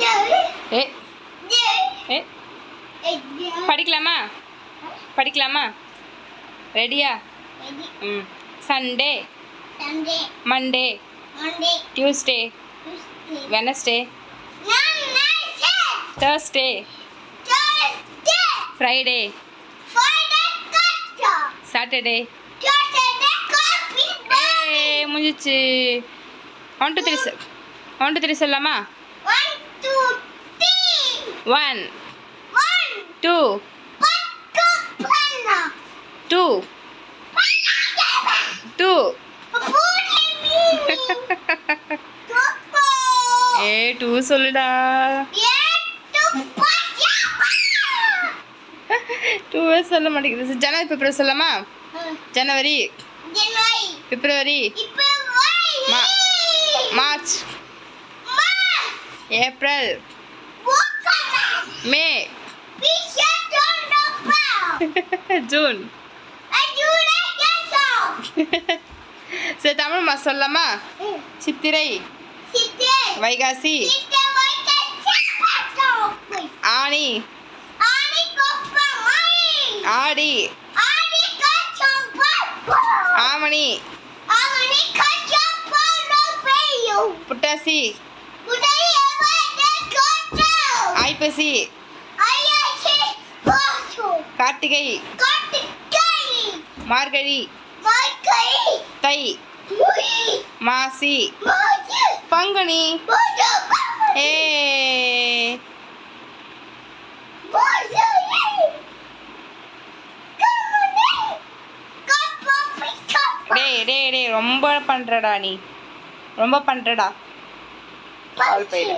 ஏ ஏ படிக்கலாமா படிக்கலாமா ரெடியா ம் Sunday Monday Tuesday Wednesday Thursday Friday Saturday முடிஞ்சிச்சு ஒன் டூ த்ரீ சொல் ஒன் டூ த்ரீ சொல்லலாமா one one, two two two ஏ டூ சொல்லுடா. டூவே சொல்ல மாட்டேங்குது. ஜனவரி பிப்ரவரி சொல்லலாமா? January. February. March. April. May. June. சரி தமிழ் மாதம் சொல்லலாமா சித்திரை. சித்தே, வைகாசி. ஆனி ஆடி. பெய்யும், புட்டாசி. ஐப்பசி. கார்த்திகை மார்கழி தை மாசி பங்குனி. ஏ. டே டே டே ரொம்ப பண்ணுறடா நீ. ரொம்ப பண்ணுறடா கால் போயிடு.